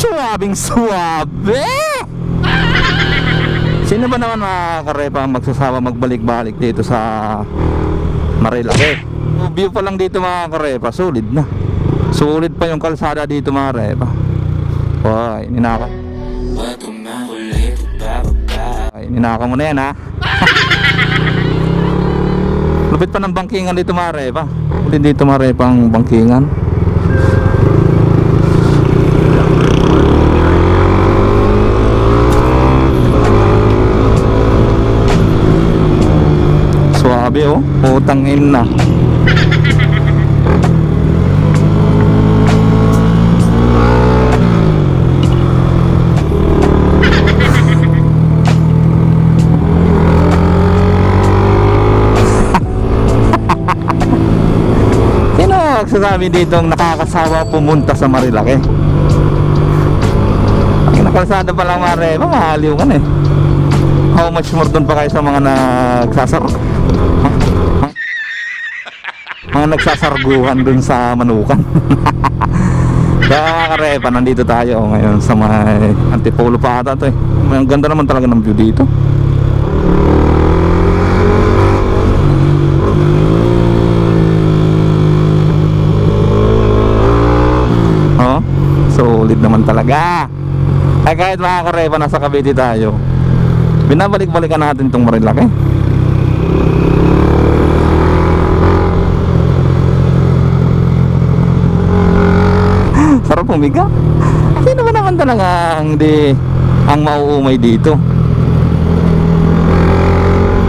Suwabing suwabe! Sino ba naman mga karepa ang magsasawa magbalik-balik dito sa Marilake? View pa lang dito mga karepa, solid na. Solid pa yung kalsada dito mga karepa. Hoy, ninaka. Ay, ninaka mo na yan ha. Lupit pa ng bangkingan dito mga karepa. Lupit dito mga karepa ang bangkingan. Swabe oh, utang ina. Sino ang magsasabi dito ang nakakasawa pumunta sa Marilake? Ang nakalsada pa lang mare, mahaliw ka na eh. How much more doon pa kayo sa mga nagsasar... Mga nagsasarguhan doon sa manukan. Kaya karepa, nandito tayo ngayon sa may Antipolo pa ata to eh. Ang ganda naman talaga ng view dito. Oh, solid naman talaga. Ay kahit mga karepa nasa Cavite tayo. Binabalik-balikan natin tong Marilake. Sarap pumiga. Sino ba naman talaga ang di ang mauumay dito?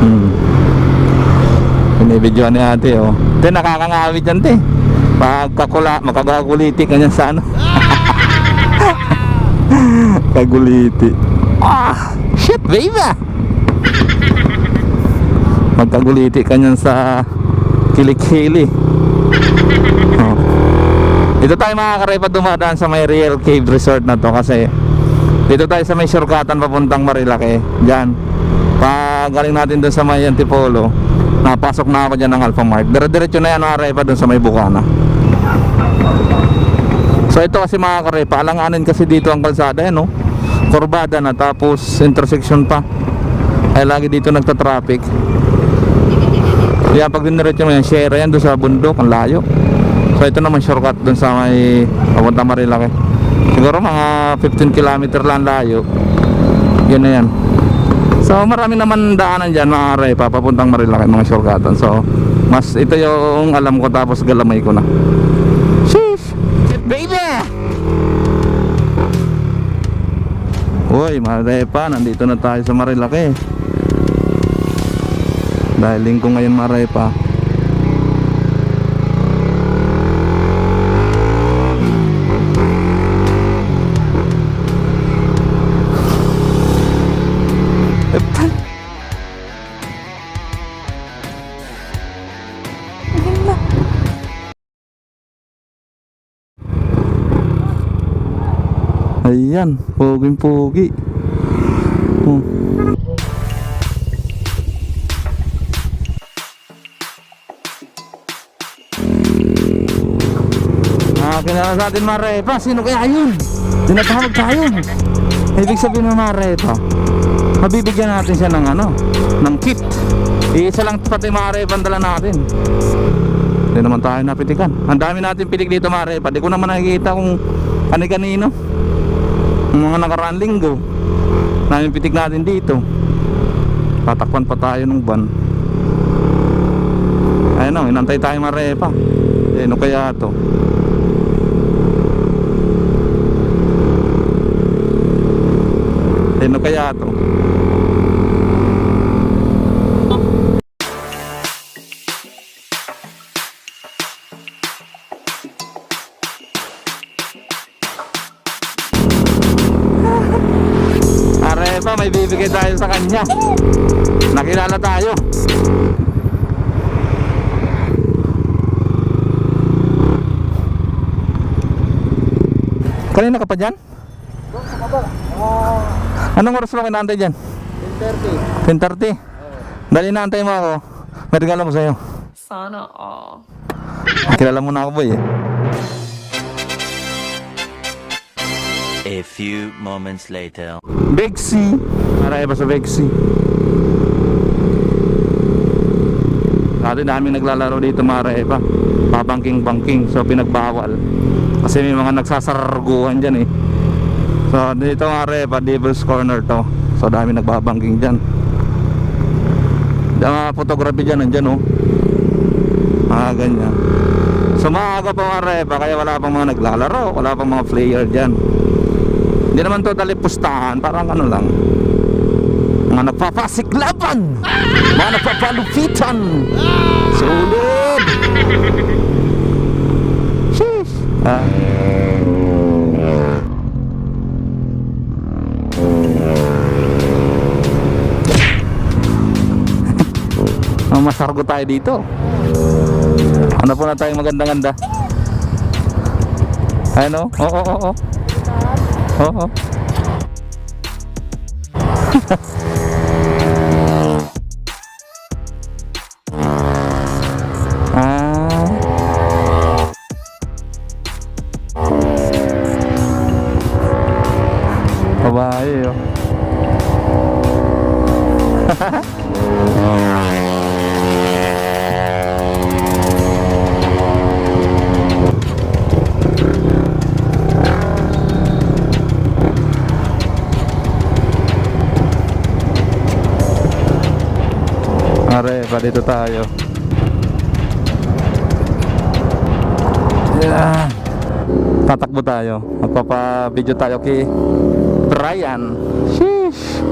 Hmm. Binibidyoan ni ate oh. Ito nakakangawit yan te. Pagkakula, makagaguliti ka niyan sa ano. Kaguliti. Ah, shit baby. Magkaguliti ka niyan sa kilikili. Oh. Dito tayo mga karepa dumadaan sa may Real Cave Resort na to kasi dito tayo sa may shortcutan papuntang Marilake. Diyan. Pag galing natin doon sa may Antipolo, napasok na ako dyan ng Alpha Mart. Dire-diretso na yan mga karepa doon sa may Bukana. So ito kasi mga karepa, alanganin kasi dito ang kalsada yan no. Kurbada na tapos intersection pa. Ay lagi dito nagta-traffic. Kaya pag diniretso mo yan, share yan doon sa bundok, ang layo. So ito naman shortcut doon sa may papunta Marilake. Siguro mga 15 kilometer lang layo. Yun na yan. So marami naman daanan dyan mga repa papuntang Marilake mga shortcutan. So mas ito yung alam ko tapos galamay ko na. Sheesh! Baby! Uy, mga repa, nandito na tayo sa Marilake. Dahil lingko ngayon mga repa. Epa. Ayan, poging pogi. Oh. Ah, kinala sa atin mga repa. Sino kaya yun? Tinatawag tayo. Ibig sabihin ng mga repa, mabibigyan natin siya ng ano, ng kit. Iisa lang pati mga repa ang dala natin. Hindi naman tayo napitikan. Ang dami natin pitik dito mga repa. Di ko naman nakikita kung kani-kanino. Mga nakaraan linggo. Namin pitik natin dito. Tatakpan pa tayo ng ban. Ayun o, inantay tayo mga repa. Eh, ano kaya to? Sino kaya to? Are ba, may bibigay tayo sa kanya. Nakilala tayo. Kanina ka pa dyan? Anong oras mo kinaantay dyan? 10.30 Dali naantay mo ako May regalo ko sa'yo Sana all. Kilala mo na ako boy eh A few moments later. Bexy. Para iba sa Bexy. Dati namin naglalaro dito mga Eva. Pabangking-bangking. So pinagbawal. Kasi may mga nagsasarguhan dyan eh. So dito mga Eva, Devil's Corner to. So dami nagbabangking dyan. Yung mga photography dyan, nandyan oh. Mga ganyan. So maaga pa mga Eva, kaya wala pang mga naglalaro. Wala pang mga player dyan. Hindi naman totally pustahan, parang ano lang. Mga nagpapasiklaban! Mga nagpapalupitan! Sulit! Sheesh! Ah. Mamasargo tayo dito. Ano po na tayong maganda-ganda? Ano? Oo, oo, oo. Oo. dito tayo. Yeah. Tatakbo tayo. Magpapa-video tayo kay Brian. Sheesh.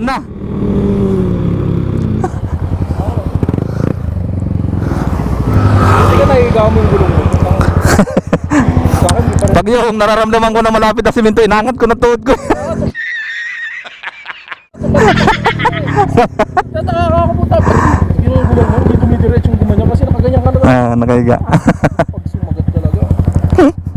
Wala na. Hindi ka nahigaw mo yung gulong mo. Pag yung nararamdaman ko na malapit na simento, inangat ko na tuhod ko. Tataka ka ako puta. Yung gulong mo, hindi dumidiretso yung gumanya kasi nakaganyan ka na. ah, nakahiga. Pag